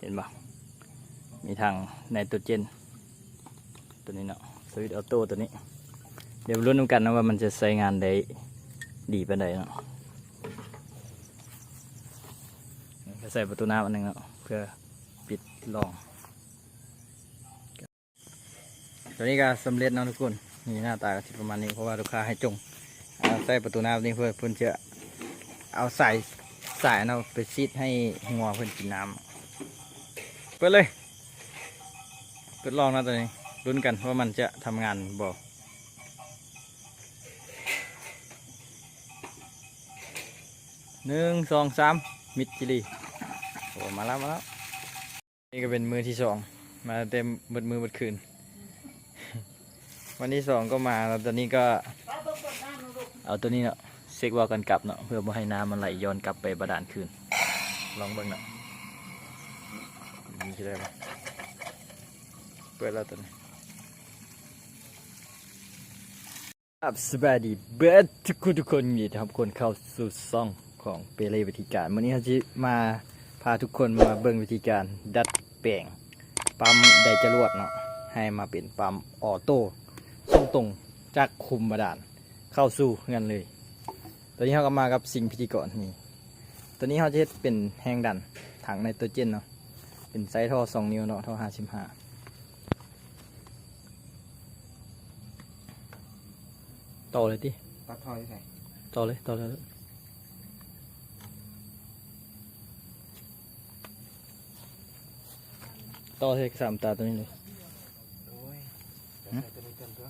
เห็นปะมีทางไนโตรเจน ตัวนี้เนาะสวิตออโต้ตัวนี้ เดี๋ยวรุ่นกันนะว่ามันจะใช้งานได้ดีปานใดเนาะใส่ประตูน้ำอันหนึ่งเนาะเพื่อปิดรอง ตัวนี้ก็สำเร็จเนาะทุกคนนี่หน้าตาก็สิประมาณนี้เพราะว่าลูกค้าให้จงเอาใส่ประตูน้ำนี่เพื่อเพื่อนจะเอาใส่สายเนาะไปซีดให้งัวเพื่อนกินน้ำ เปิดเลย เปิดลองนะตัวนี้ลุ้นกันว่ามันจะทำงานบ่หนึ่งสองสามมิดจิลีโอ้มาแล้วมาแล้วนี่ก็เป็นมือที่สองมาเต็มบดมือบดคืน วันที่สองก็มาแล้วตอนนี้ก็ เอาตัวนี้เนาะเซ็กว่ากันกลับเนาะเพื่อไม่ให้น้ำมันไหลย้อนกลับไปบาดาลคืน ลองเบิ่งเนาะ ที่ได้ปะเปิดแล้วตัวนี้ครับสดีเบิดทุกคนทุกคนยินดีต้อบคนเข้าสู่ซ่องของเปเล่วิธีการวันนี้เราจะมาพาทุกคนมาเบิ่งวิธีการดัดแปลงปั๊มไดจรวดเนาะให้มาเป็นปั๊มออโต้ส่งตรงจากคุมบาดาลเข้าสู่เงินเลยตัวนี้เขาก็มากับสิ่งพิธีกรนี่ตัวนี้เขาจะเฮ็ดเป็นแห้งดันถังไนโตรเจนเนาะ เป็นไซส์ท่อสองนิ้วเนาะท่อห้าสิบห้าต่อเลยที่ตัดทอยใส่ต่อเลยต่อเลยต่อเลยสามตาตัวนี้เลยโอ้ยหึใส่ตัวนี้เต็มตัว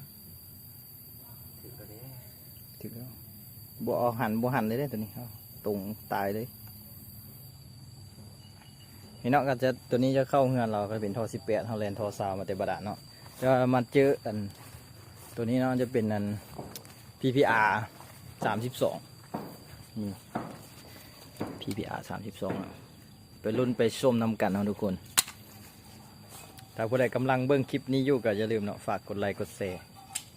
ถือตัวนี้ถึงแล้วบ่เอาหันบ่หันเลยเด้อตัวนี้เอาตรงตายเลย นี่เนาะก็จะตัวนี้จะเข้าเฮือนเราก็เป็นท่อสิบแปดเฮาแลนท่อซาวมาแต่บดาเนาะแล้วมาเจออันตัวนี้เนาะจะเป็นอัน PPR สามสิบสองนี่ PPR สามสิบสองไปรุ่นไปชมนำกันเนาะทุกคน ถ้าผู้ใดกำลังเบิ่งคลิปนี้อยู่ก็อย่าลืมเนาะฝากกดไลค์กดแชร์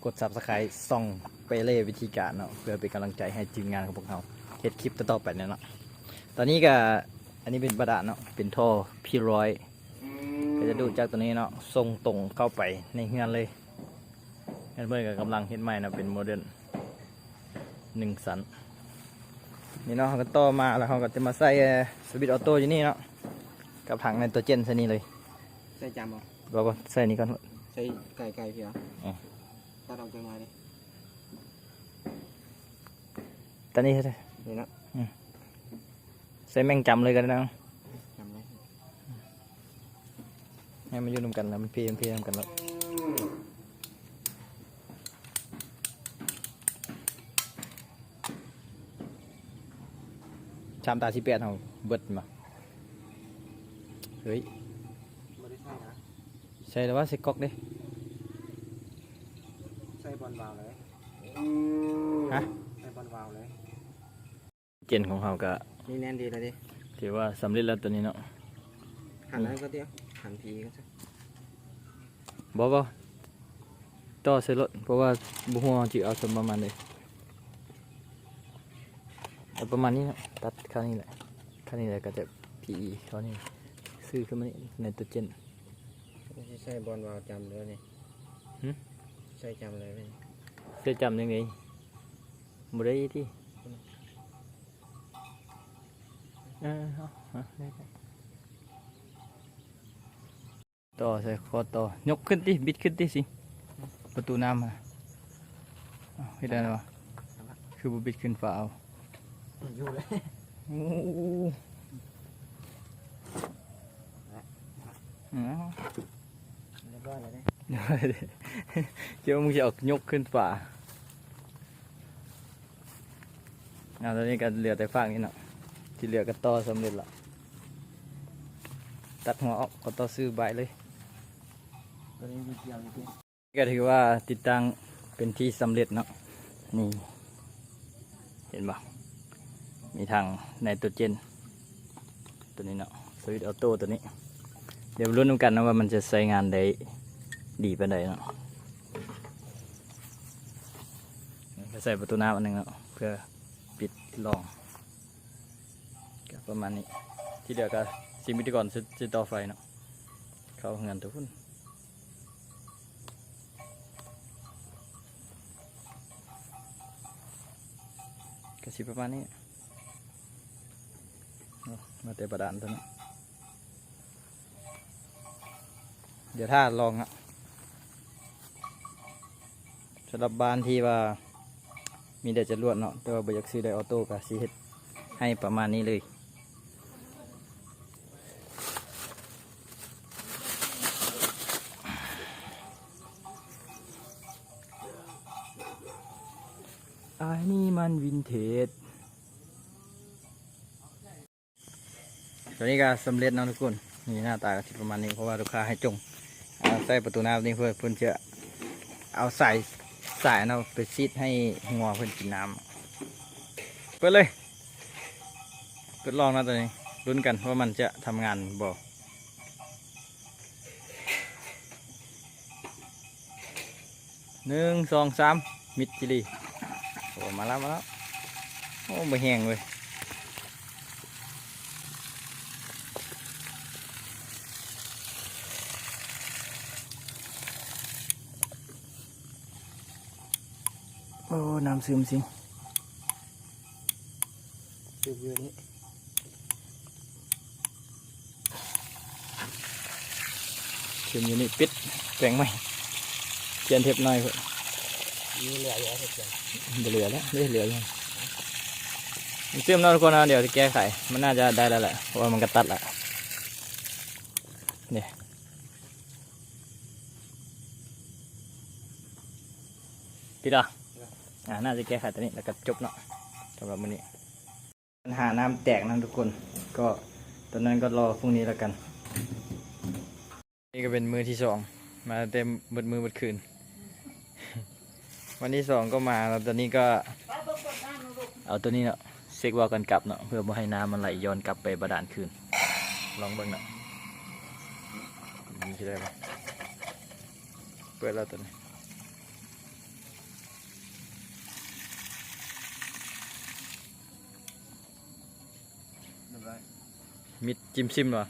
กด subscribe ส่องไปเล่วิธีการเนาะเพื่อเป็นกำลังใจให้ทีมงานของพวกเราเฮ็ดคลิปต่อไปเนี่ยเนาะตอนนี้ก็ อันนี้เป็นบาดาลเนาะเป็นท่อพี่ร้อย ก็จะดูจากตัวนี้เนาะส่งตรงเข้าไปในเฮือนเลยเฮ็ดเมื่อกับกำลังเฮ็ดใหม่เนาะเป็นโมเดิร์นหนึ่งสันนี่เนาะเขาก็ต่อมาแล้วเขาก็จะมาใส่สวิตช์ออโต้อยู่นี่เนาะกับถังในตัวเจนใส่นี่เลยใส่จำเอาบอกว่าใส่นี่ก่อนใส่ไก่ไก่เพียวอ๋อตัดออกจากไม้ดิตอนนี้นี่นะ ใส่แม่งจำเลยกันนะจำเลยให้มันอยู่นำกันแล้วมันเพียมันเพียนำกันแล้วชามตาสิแปดเอาเบิดมาเฮ้ยไม่ได้ใส่นะใช่แล้วว่าใส่ก๊อกเด้ใส่บอลวาวเลยฮะใส่บอลวาวเลย เจนของเขาก็ นี่แน่นดีเลยดิถือว่าสำเร็จแล้วตัวนี้เนาะหันนั้นก็เดียวหันพีก็ใช่บอกว่าต่อใส่รถเพราะว่าบุหัวจีเอาสมประมาณเลยเอาประมาณนี้เนาะตัดข้างนี้แหละข้างนี้แหละก็จะ PE เขานี่ซื้อขึ้นมานี่ในตัวเจนไม่ใช่ใส่บอลวาวจำเลยนี่หึใส่จำเลยนี่จะจำยังไงบ่ได้ที่เออเอาเอาได้ได้ ต่อใส่คอต่อยกขึ้นที่บิดขึ้นที่สิประตูน้ำมาเอาให้ได้แล้ววะคือบุบิดขึ้นฝาเอาอยู่เลยโอ้โหเอาเรียบร้อยเลยเนี่ยเดี๋ยวเดี๋ยวเดี๋ยวมึงจะเอายกขึ้นฝาเอาตอนนี้ก็เหลือแต่ฟางนี่เนาะ ที่เหลือก็ต่อสำเร็จละตัดหัวออกก็ต่อซื้อใบเลยเกี่ยวอยู่ที่ก็ถือว่าติดตั้งเป็นที่สำเร็จเนาะนี่ เห็นปะมีทางไนโตรเจน ตัวนี้เนาะสวิตออโต้ตัวนี้ เดี๋ยวรุ่นกันนะว่ามันจะใช้งานได้ดีปานเนาะใส่ประตูน้ำอันหนึงเนาะเพื่อปิดรอง ประมาณนี้ ที่เดียวก็สิมิติก่อนสิสิต่อไฟเนาะเข้าเงินตัวพุ่นก็สิประมาณนี้มาแต่ประดานตัวนี้เดี๋ยวถ้าลองอะสำหรับบ้านที่ว่ามีแต่จะรวดเนาะแต่ว่าบอยากซื้อได้ออโต้ก็สิเฮ็ดให้ประมาณนี้เลย อันนี้มันวินเทจตัวนี้ก็สำเร็จนะทุกคน นี่หน้าตาก็สิประมาณนี้เพราะว่าลูกค้าให้จงเอาใส่ประตูน้ำนี่เพื่อเพื่อนจะเอาใส่สายเนาไปซีดให้งัวเพื่อนกินน้ำเปิดเลยเปิดลองนะตัวนี้ลุ้นกันว่ามันจะทำงานบ่หนึ่งสองสามมิดจิลี อ้มาแล้วมาแล้วโอ้ไม่แห้งเลยโอ้น้ำซึมสิคืออยู่นี่ซึมอยู่นี่ปิดแปลงไหมเจียนเทปหน่อยเพื่อ มีเหลือเยอะเกิเหลือแล้วเหลือเหลืออยู่มันซึมแล้วทุกคนนะเดี๋ยวจะแก้ไข มันน่าจะได้แล้วแหละ เพราะว่ามันกระตัดละเนี่ยปิดอะอ่าน่าจะแก้ไขตัวนี้แล้วก็จบเนาะสำหรับวันนี้ ปัญหาน้ำแตกนะทุกคน ก็ตอนนั้นก็รอพรุ่งนี้แล้วกัน นี่ก็เป็นมือที่สอง มาเต็มเบิดมือเบิดคืน วันที่สองก็มาแล้วตอนนี้ก็ เอาตัวนี้เนาะเช็คว่ากันกลับเนาะเพื่อไม่ให้น้ำมันไหลย้อนกลับไปบาดาลคืน ลองเบิ่งเนาะนี่จะได้ไหมเปิดแล้วตัวนี้มิดจิ้มซิมวะ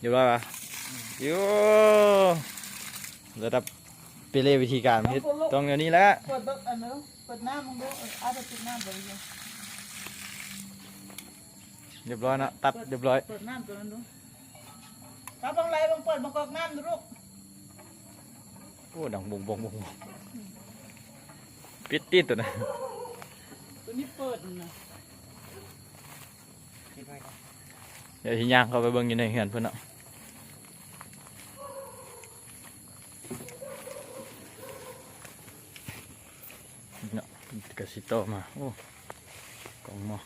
เรียบร้อยวะโย่ระดับเปเล่วิธีการเฮ็ด ต้องอย่างนี้แหละเปิดเบิกอันนู้นเปิดหน้ามึงดูเอออาจจะปิดหน้าเบิกเลยเรียบร้อยเนาะตัดเรียบร้อยเปิดหน้าตัวนั้นดูถ้าบังไรบังเปิดบังกอกน้ำดูลูกโอ้ดังบงบงบงบงปิดติดตัวนะตัวนี้เปิดนะคิดไว้ครับเดี๋ยวที่ย่างเข้าไปเบิ่งอยู่ในเฮือนเพื่อนเนาะ เนาะกระสิโตมา โอ้กองหมอ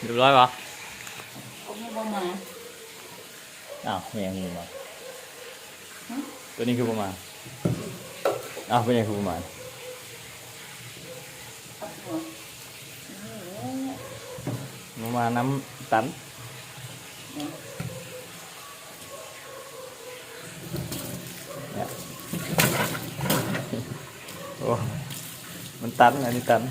เรียบร้อยวะเอาไม่ปมาอ้าวไม่ยังมีมาตัวนี้คือประมาณอ้าวเป็นยังคือประมาณประมาณน้ำตันเนี่ย โอ้มันตันอันนี้ตัน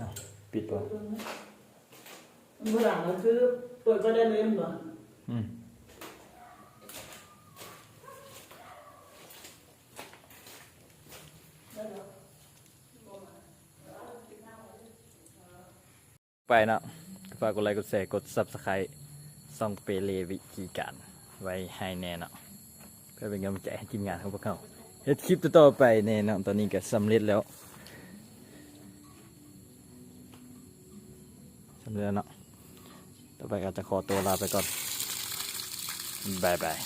อ้าวปิดตัว เมื่อหลังก็คือเปิดก็ได้เลยมั้งเหรอ อืม ไปเนาะฝากกดไลค์กดแชร์กด subscribe ส่องเปเลวิธีการไว้ให้แน่เนาะเพื่อเป็นกำลังใจให้ทีมงานของพวกเขาเฮ็ดคลิปต่อไปแน่เนาะตอนนี้ก็สำเร็จแล้วสำเร็จแล้วเนาะต่อไปก็จะขอตัวลาไปก่อนบายบาย